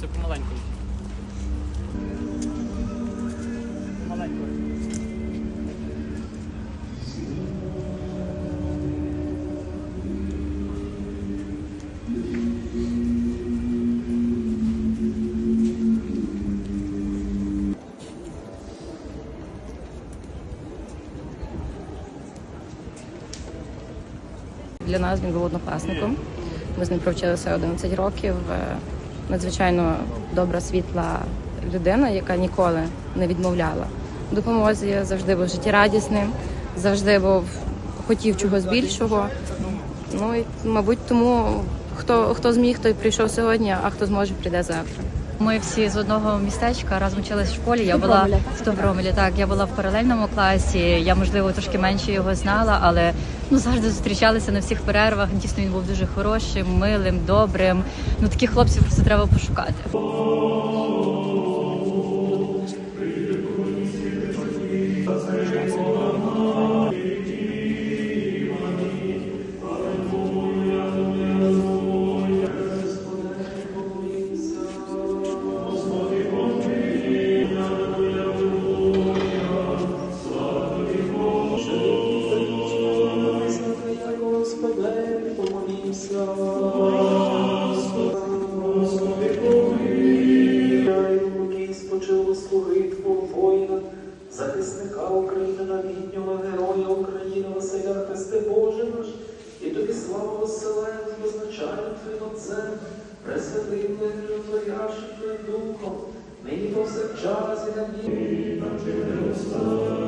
Це помаленьку. Помаленьку. Для нас він був однокласником. Ми з ним провчилися 11 років. Надзвичайно добра, світла людина, яка ніколи не відмовляла в допомозі, завжди був життєрадісним, завжди був хотів чогось більшого. Ну і мабуть, тому хто хто зміг, той прийшов сьогодні, а хто зможе, прийде завтра. Ми всі з одного містечка разом вчились в школі. Я була в Добромелі. Так, я була в паралельному класі. Я можливо трошки менше його знала, але ну завжди зустрічалися на всіх перервах. Дійсно, він був дуже хорошим, милим, добрим. Ну таких хлопців просто треба пошукати. Захисника України, новітнього героя України, Василя Христе Боже наш, і тобі славу оселем, позначаємо Твоїм Отцем, пресвятим Творяшим Твоїм Духом, нині повсякчас і на віки. Христос, істинний